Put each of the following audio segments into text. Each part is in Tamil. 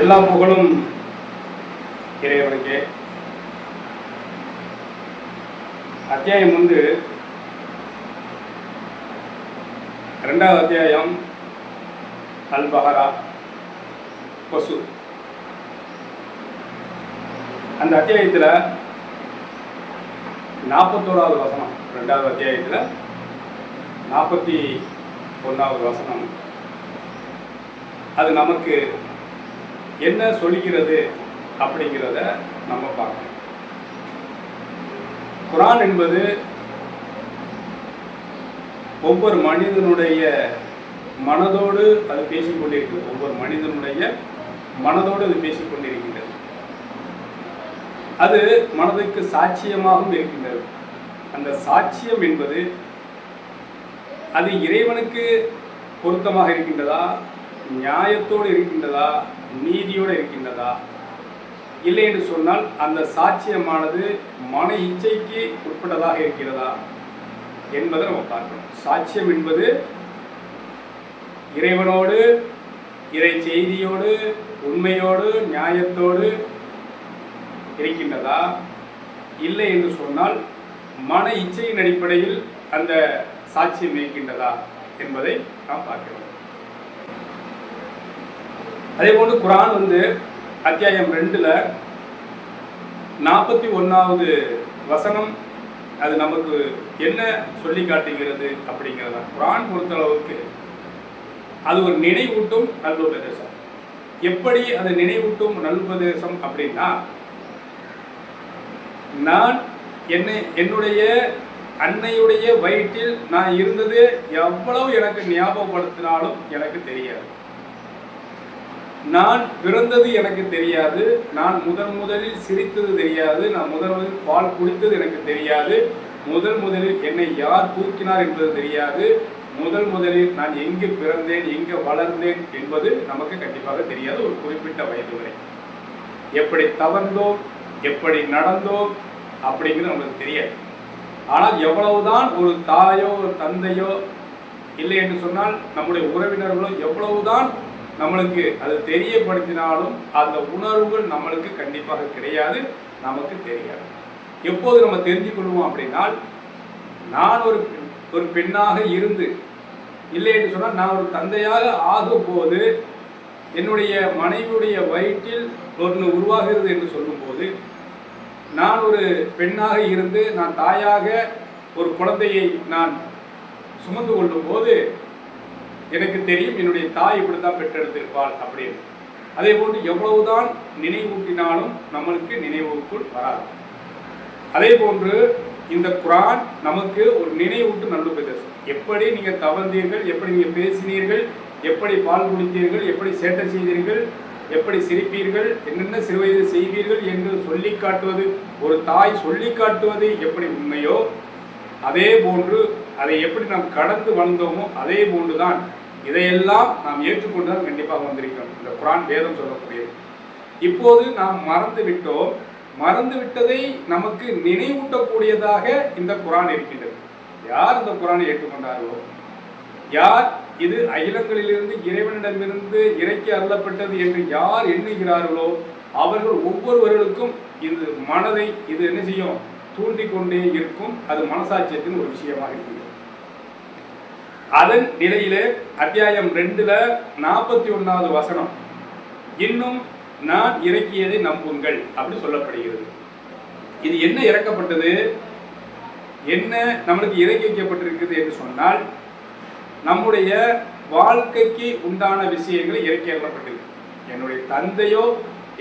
எல்லா புகழும் இறைவனுக்கே. அத்தியாயம் வந்து ரெண்டாவது அத்தியாயம் அல்பஹரா கொசு அந்த அத்தியாயத்தில் நாற்பத்தோராவது வசனம் ரெண்டாவது அத்தியாயத்தில் நாற்பத்தி ஒன்றாவது வசனம். அது நமக்கு என்ன சொல்கிறது அப்படிங்கிறத நம்ம பார்க்கணும். குரான் என்பது ஒவ்வொரு மனிதனுடைய மனதோடு அது பேசிக்கொண்டிருக்கிறது ஒவ்வொரு மனிதனுடைய மனதோடு அது பேசிக்கொண்டிருக்கின்றது. அது மனதுக்கு சாட்சியமாகவும் இருக்கின்றது. அந்த சாட்சியம் என்பது அது இறைவனுக்கு பொருத்தமாக இருக்கின்றதா? நியாயத்தோடு இருக்கின்றதா? நீதியோடு இருக்கின்றதா? இல்லை என்று சொன்னால் அந்த சாட்சியமானது மன இச்சைக்கு உட்பட்டதாக இருக்கிறதா? என்பதை நம்ம பார்க்கணும் சாட்சியம் என்பது இறைவனோடு இறை செய்தியோடு உண்மையோடு நியாயத்தோடு இருக்கின்றதா? இல்லை என்று சொன்னால் மன இச்சையின் அடிப்படையில் அந்த சாட்சியம் இருக்கின்றதா என்பதை நாம் பார்க்கிறோம். அதே போன்று குரான் வந்து அத்தியாயம் ரெண்டுல நாற்பத்தி ஒன்றாவது வசனம் அது நமக்கு என்ன சொல்லி காட்டுகிறது அப்படிங்கிறதா குரான் பொறுத்தளவுக்கு அது ஒரு நினைவூட்டும் நல்லுபதேசம் எப்படி அது நினைவூட்டும் நல்லுபதேசம் அப்படின்னா நான் என்னை என்னுடைய அன்னையுடைய வயிற்றில் நான் இருந்தது எவ்வளவு எனக்கு ஞாபகப்படுத்தினாலும் எனக்கு தெரியாது. நான் பிறந்தது எனக்கு தெரியாது நான் முதன் முதலில் சிரித்தது தெரியாது நான் முதன் முதலில் பால் குடித்தது எனக்கு தெரியாது முதல் முதலில் என்னை யார் தூக்கினார் என்பது தெரியாது முதல் முதலில் நான் எங்கு பிறந்தேன் எங்கு வளர்ந்தேன் என்பது நமக்கு கண்டிப்பாக தெரியாது ஒரு குறிப்பிட்ட வயது வரை. எப்படி தவர்ந்தோம் எப்படி நடந்தோம் அப்படிங்கிறது நமக்கு தெரியாது. ஆனால் எவ்வளவுதான் ஒரு தாயோ ஒரு தந்தையோ இல்லை என்று சொன்னால் நம்முடைய உறவினர்களோ எவ்வளவுதான் நம்மளுக்கு அது தெரியப்படுத்தினாலும் அந்த உணர்வுகள் நம்மளுக்கு கண்டிப்பாக கிடையாது நமக்கு தெரியாது. எப்போது நம்ம தெரிஞ்சு கொள்வோம் அப்படின்னால் நான் ஒரு ஒரு பெண்ணாக இருந்து இல்லை என்று சொன்னால் நான் ஒரு தந்தையாக ஆகும் போது என்னுடைய மனைவியுடைய வயிற்றில் ஒன்று உருவாகிறது என்று சொல்லும்போது நான் ஒரு பெண்ணாக இருந்து நான் தாயாக ஒரு குழந்தையை நான் சுமந்து கொள்ளும் போது எனக்கு தெரியும் என்னுடைய தாய் இப்படி தான் பெற்றெடுத்திருப்பாள் அப்படின்னு. அதே போன்று எவ்வளவுதான் நினைவூட்டினாலும் நம்மளுக்கு நினைவுக்குள் வராது. அதே போன்று இந்த குரான் நமக்கு ஒரு நினைவூட்டு நல்லுபதேசம் எப்படி நீங்கள் தவழ்ந்தீர்கள் எப்படி நீங்கள் பேசினீர்கள் எப்படி பால் குடித்தீர்கள் எப்படி சேட்டை செய்தீர்கள் எப்படி சிரிப்பீர்கள் என்னென்ன சிறுவயது செய்வீர்கள் என்று சொல்லி காட்டுவது ஒரு தாய் சொல்லி காட்டுவது எப்படி உண்மையோ அதே போன்று அதை எப்படி நாம் கடந்து வந்தோமோ அதே போன்றுதான் இதையெல்லாம் நாம் ஏற்றுக்கொண்டுதான் கண்டிப்பாக வந்திருக்கிறோம். இந்த குரான் வேதம் சொல்லக்கூடியது. இப்போது நாம் மறந்து விட்டோம். மறந்து விட்டதை நமக்கு நினைவூட்டக்கூடியதாக இந்த குரான் இருக்கின்றது. யார் இந்த குரானை ஏற்றுக்கொண்டார்களோ? யார் இது அகிலங்களிலிருந்து இறைவனிடமிருந்து இறக்கி அருளப்பட்டது என்று யார் எண்ணுகிறார்களோ அவர்கள் ஒவ்வொருவர்களுக்கும் இது மனதை இது என்ன செய்யும்? தூண்டிக்கொண்டே இருக்கும். அது மனசாட்சியத்தின் ஒரு விஷயமாக இருக்கிறது அதன் நிலையிலே அத்தியாயம் ரெண்டுல நாற்பத்தி ஒன்னாவது வசனம். இன்னும் நான் இறக்கியதை நம்புங்கள் அப்படி சொல்லப்படுகிறது. இது என்ன இறக்கப்பட்டது? என்ன நம்மளுக்கு இறக்கி வைக்கப்பட்டிருக்குது என்று சொன்னால் நம்முடைய வாழ்க்கைக்கு உண்டான விஷயங்களை இறக்கி அருளப்பட்டிருக்கு என்னுடைய தந்தையோ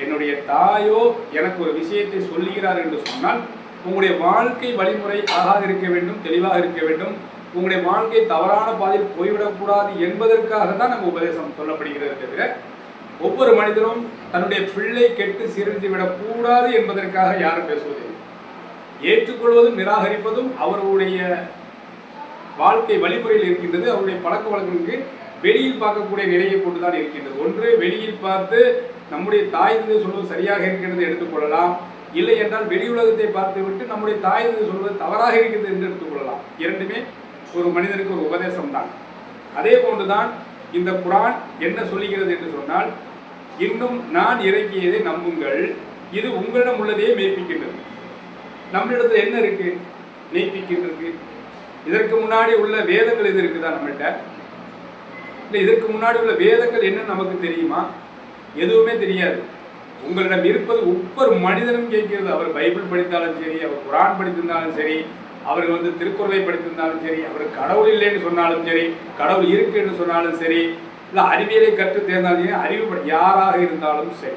என்னுடைய தாயோ எனக்கு ஒரு விஷயத்தை சொல்லுகிறார் என்று சொன்னால் உங்களுடைய வாழ்க்கை வழிமுறை அழகாக இருக்க வேண்டும் தெளிவாக இருக்க வேண்டும். உங்களுடைய வாழ்க்கை தவறான பாதையில் போய்விடக்கூடாது என்பதற்காக தான் நம்ம உபதேசம் சொல்லப்படுகிறது தவிர ஒவ்வொரு மனிதரும் தன்னுடைய பிள்ளை கெட்டு சிரிந்து விடக்கூடாது என்பதற்காக யாரும் பேசுவதில்லை. ஏற்றுக்கொள்வதும் நிராகரிப்பதும் அவர்களுடைய வாழ்க்கை வழிமுறையில் இருக்கின்றது. அவருடைய பழக்க வழக்கங்களுக்கு வெளியில் பார்க்கக்கூடிய நிலையை கொண்டுதான் இருக்கின்றது. ஒன்று வெளியில் பார்த்து நம்முடைய தாய் தந்தை சொல்வது சரியாக இருக்கின்றது எடுத்துக்கொள்ளலாம். இல்லை என்றால் வெளி உலகத்தை பார்த்துவிட்டு நம்முடைய தாய் தந்தை சொல்வது தவறாக இருக்கிறது என்று எடுத்துக்கொள்ளலாம். இரண்டுமே ஒரு மனிதனுக்கு ஒரு உபதேசம் தான் அதே போன்றுதான் இந்த குரான் என்ன சொல்லுகிறது என்று சொன்னால் இன்னும் நான் இறக்கியதை நம்புங்கள். இது உங்களிடம் உள்ளதையே மெய்ப்பிக்கின்றது. நம்மளிடத்துல என்ன இருக்கு? மெய்ப்பிக்கின்றது. இதற்கு முன்னாடி உள்ள வேதங்கள் எது இருக்குதா நம்மள்கிட்ட இல்லை இதற்கு முன்னாடி உள்ள வேதங்கள் என்ன நமக்கு தெரியுமா? எதுவுமே தெரியாது. உங்களிடம் இருப்பது ஒவ்வொரு மனிதனும் கேட்கிறது. அவர் பைபிள் படித்தாலும் சரி அவர் குரான் படித்திருந்தாலும் சரி அவர்கள் வந்து திருக்குறளை படித்திருந்தாலும் சரி அவர் கடவுள் இல்லைன்னு சொன்னாலும் சரி கடவுள் இருக்குன்னு சொன்னாலும் சரி இல்லை அறிவியலை கற்று தேர்ந்தாலும் சரி அறிவு யாராக இருந்தாலும் சரி.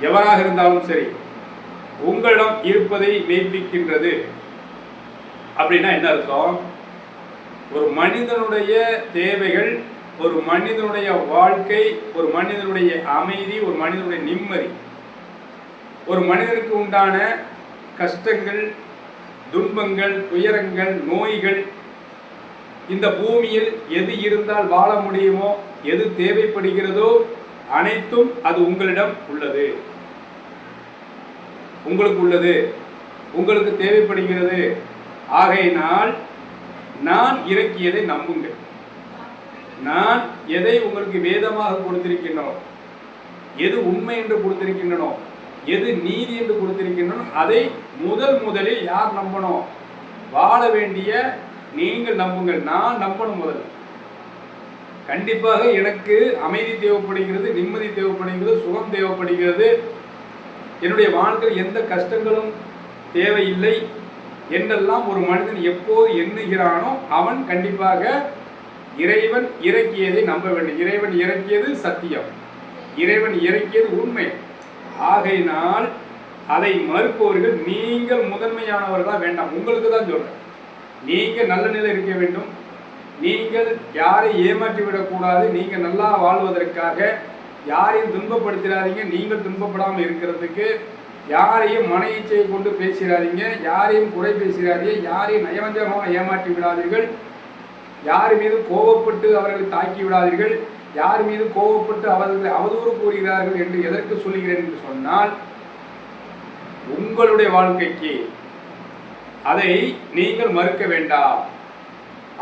எவராக இருந்தாலும் சரி உங்களிடம் இருப்பதை மெய்ப்பிக்கின்றது. அப்படின்னா என்ன அர்த்தம்? ஒரு மனிதனுடைய தேவைகள் ஒரு மனிதனுடைய வாழ்க்கை ஒரு மனிதனுடைய அமைதி ஒரு மனிதனுடைய நிம்மதி. ஒரு மனிதனுக்கு உண்டான கஷ்டங்கள் துன்பங்கள் துயரங்கள் நோய்கள் இந்த பூமியில் எது இருந்தால் வாழ முடியுமோ எது தேவைப்படுகிறதோ அனைத்தும் அது உங்களிடம் உள்ளது. உங்களுக்கு உள்ளது. உங்களுக்கு தேவைப்படுகிறது. ஆகையினால் நான் இறக்கியதை நம்புங்கள். நான் எதை உங்களுக்கு வேதமாக கொடுத்திருக்கின்றனோ எது உண்மை என்று கொடுத்திருக்கின்றனோ எது நீதி என்று கொடுத்திருக்கின்றனோ அதை முதல் முதலில் யார் நம்பணும் வாழ வேண்டிய நீங்கள் நம்புங்கள். நான் நம்பணும் முதல்ல கண்டிப்பாக எனக்கு அமைதி தேவைப்படுகிறது நிம்மதி தேவைப்படுகிறது சுகம் தேவைப்படுகிறது. என்னுடைய வாழ்க்கையில் எந்த கஷ்டங்களும் தேவையில்லை என்றெல்லாம் ஒரு மனிதன் எப்போது எண்ணுகிறானோ அவன் கண்டிப்பாக இறைவன் இறக்கியதை நம்ப வேண்டும். இறைவன் இறக்கியது சத்தியம். இறைவன் இறக்கியது உண்மை. ஆகையினால் அதை மறுப்பவர்கள் நீங்கள் முதன்மையானவர்களாக வேண்டாம். உங்களுக்கு தான் சொல்றேன். நீங்கள் நல்ல நிலை இருக்க வேண்டும். நீங்கள் யாரை ஏமாற்றி விடக்கூடாது. நீங்கள் நல்லா வாழ்வதற்காக யாரையும் துன்பப்படுத்திடாதீங்க. நீங்கள் துன்பப்படாமல் இருக்கிறதுக்கு யாரையும் மன இச்சையை கொண்டு பேசிடாதீங்க. யாரையும் குறை பேசிடாதீங்க. யாரையும் நயவஞ்சகமாக ஏமாற்றி விடாதீர்கள். யார் மீது கோபப்பட்டு அவர்களை தாக்கி விடாதீர்கள். யார் மீது கோபப்பட்டு அவர்கள் அவதூறு கூறுகிறார்கள் என்று எதற்கு சொல்கிறேன் என்று சொன்னால் உங்களுடைய வாழ்க்கைக்கு அதை நீங்கள் மறுக்க வேண்டாம்.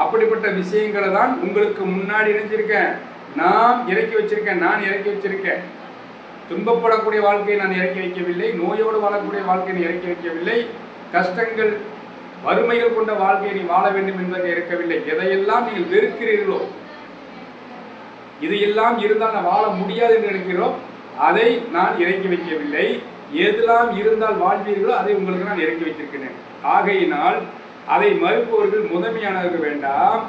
அப்படிப்பட்ட விஷயங்களை தான் உங்களுக்கு முன்னாடி இணைஞ்சிருக்கேன் நான் இறக்கி வச்சிருக்கேன் நான் இறக்கி வச்சிருக்கேன். துன்பப்படக்கூடிய வாழ்க்கையை நான் இறக்கி வைக்கவில்லை நோயோடு வாழக்கூடிய வாழ்க்கையை இறக்கி வைக்கவில்லை. கஷ்டங்கள் வறுமைகள் கொண்ட வாழ்க்கையை நீ வாழ வேண்டும் என்பதை இருக்கவில்லை எதையெல்லாம் நீங்கள் வெறுக்கிறீர்களோ இது எல்லாம் இருந்தால் நான் வாழ முடியாது என்று நினைக்கிறோம். அதை நான் இறக்கி வைக்கவில்லை. எதெல்லாம் இருந்தால் வாழ்வீர்களோ அதை உங்களுக்கு நான் இறக்கி வைத்திருக்கிறேன். ஆகையினால் அதை மறுப்பவர்கள் முதன்மையானவர்கள் வேண்டாம்.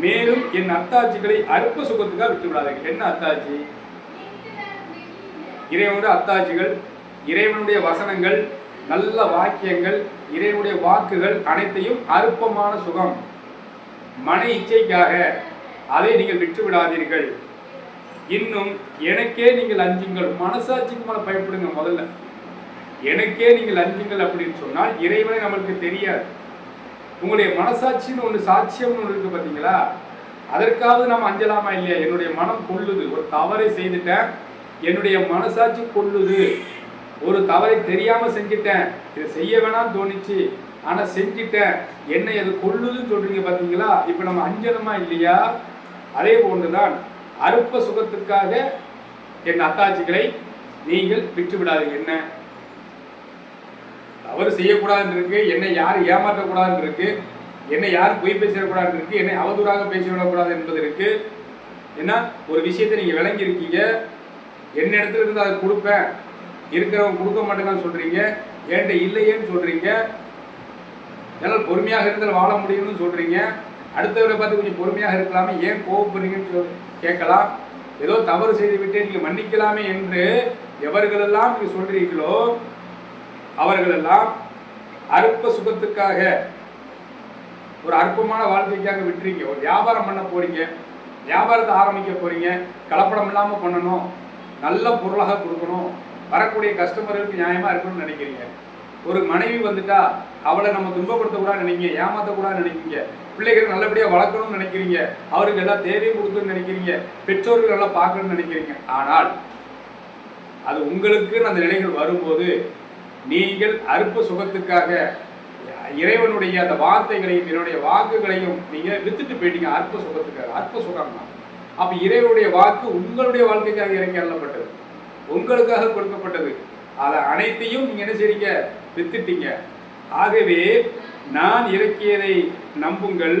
மேலும் என் அத்தாட்சிகளை அற்ப சுகத்துக்காக விட்டு விடாதீர்கள். என்ன அத்தாட்சி? இறைவனுடைய அத்தாட்சிகள் இறைவனுடைய வசனங்கள் நல்ல வாக்கியங்கள் இறைவனுடைய வாக்குகள் அனைத்தையும் அற்பமான சுகம். மன இச்சைக்காக அதை நீங்கள் விட்டு விடாதீர்கள். இன்னும் எனக்கே நீங்கள் அஞ்சுங்கள். மனசாட்சிக்கு மேல பயப்படுங்க முதல்ல. எனக்கே நீங்கள் அஞ்சுங்கள் அப்படின்னு சொன்னால் இறைவனை நம்மளுக்கு தெரியாது. உங்களுடைய மனசாட்சின்னு ஒன்று சாட்சியம்னு ஒன்று இருக்கு பார்த்தீங்களா அதற்காவது நாம் அஞ்சலாமா இல்லையா? என்னுடைய மனம் கொள்ளுது. ஒரு தவறை செய்துட்டேன். என்னுடைய மனசாட்சி கொள்ளுது. ஒரு தவறை தெரியாம செஞ்சிட்டேன். இதை செய்ய வேணாம்னு தோணுச்சு. ஆனா செஞ்சிட்டேன். என்னை அது கொள்ளுதுன்னு சொல்றீங்க பாத்தீங்களா? இப்ப நம்ம அஞ்சலமா இல்லையா? அதே போன்றுதான் அற்ப சுகத்துக்காக என் அத்தாட்சிகளை நீங்கள் விட்டு என்ன? தவறு செய்யக்கூடாதுன்னு இருக்கு என்னை யாரும் ஏமாற்றக்கூடாதுன்னு இருக்கு என்னை யாரும் பொய் பேசிடக்கூடாதுன்னு இருக்கு என்னை அவதூறாக பேசிவிடக்கூடாது என்பது இருக்கு. ஏன்னா ஒரு விஷயத்தை நீங்க விளங்கி இருக்கீங்க என்ன இடத்துல இருந்து அதை கொடுப்பேன் இருக்கிறவங்க கொடுக்க மாட்டேங்கன்னு சொல்றீங்க என்கிட்ட இல்லையேன்னு சொல்றீங்க என்னால் பொறுமையாக இருந்தால் வாழ முடியும்னு சொல்றீங்க அடுத்தவரை பார்த்து கொஞ்சம் பொறுமையாக இருக்கலாமே ஏன் கோவப்படுறீங்கன்னு சொல் கேட்கலாம். ஏதோ தவறு செய்து விட்டு நீங்க மன்னிக்கலாமே என்று எவர்களெல்லாம் நீங்க சொல்றீங்களோ அவர்களெல்லாம் அற்ப சுகத்துக்காக ஒரு அற்பமான வாழ்க்கைக்காக விட்டுறீங்க. ஒரு வியாபாரம் பண்ண போறீங்க வியாபாரத்தை ஆரம்பிக்க போறீங்க கலப்படம் இல்லாமல் பண்ணணும் நல்ல பொருளாக கொடுக்கணும் வரக்கூடிய கஸ்டமர்களுக்கு நியாயமா இருக்கணும்னு நினைக்கிறீங்க. ஒரு மனைவி வந்துட்டா அவளை நம்ம துன்பப்படுத்தக்கூடாது நினைக்கிறீங்க ஏமாற்றக்கூடாது நினைக்கிறீங்க. பிள்ளைகள் நல்லபடியா வளர்க்கணும்னு நினைக்கிறீங்க. அவருக்கு எல்லாம் தேவையும் கொடுக்கணும்னு நினைக்கிறீங்க. பெற்றோர்கள் நல்லா பார்க்கணும்னு நினைக்கிறீங்க. ஆனால் அது உங்களுக்குன்னு அந்த நிலைகள் வரும்போது நீங்கள் அற்ப சுகத்துக்காக இறைவனுடைய அந்த வார்த்தைகளையும் என்னுடைய வாக்குகளையும் நீங்க வித்துட்டு போயிட்டீங்க அற்ப சுகத்துக்காக. அற்ப சுகம் தான். அப்போ இறைவனுடைய வாக்கு உங்களுடைய வாழ்க்கைக்காக இறங்கி அருளப்பட்டது உங்களுக்காக கொடுக்கப்பட்டது. அதை அனைத்தையும் நீங்க என்ன செய்றீங்க? வித்துட்டீங்க. ஆகவே நான் இறக்கியதை நம்புங்கள்.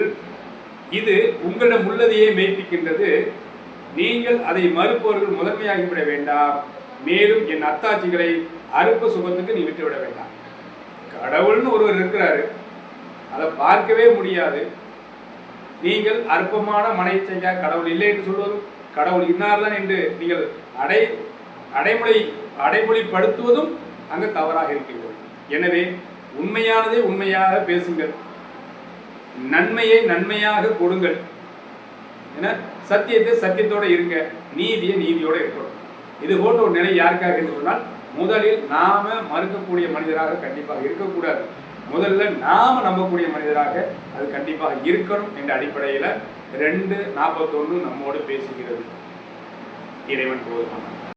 இது உங்களிடம் உள்ளதையே மெய்ப்பிக்கின்றது. நீங்கள் அதை மறுப்பவர்கள் முதன்மையாகிவிட வேண்டாம். மேலும் என் அத்தாட்சிகளை அற்ப சுகத்துக்கு நீ விட்டுவிட வேண்டாம். கடவுள்னு ஒருவர் இருக்கிறாரு. அதை பார்க்கவே முடியாது. நீங்கள் அற்பமான மனைச்சைக்காக கடவுள் இல்லை என்று சொல்வதும் கடவுள் இன்னார்தான் என்று நீங்கள் அடை அடைமொழி அடைமொழிப்படுத்துவதும் அங்கு தவறாக இருக்கின்றது எனவே உண்மையானதை உண்மையாக பேசுங்கள். நன்மையை நன்மையாக கொடுங்கள். என சத்தியத்தை சத்தியத்தோடு இருங்க நீதியை நீதியோடு இருக்கணும். இது போன்ற ஒரு நிலை யாருக்காக என்று சொன்னால் முதலில் நாம மறுக்கக்கூடிய மனிதராக கண்டிப்பாக இருக்கக்கூடாது. முதல்ல நாம நம்பக்கூடிய மனிதராக அது கண்டிப்பாக இருக்கணும் என்ற அடிப்படையில் ரெண்டு நாற்பத்தொன்று நம்மோடு பேசுகிறது. இறைவன் போதுமான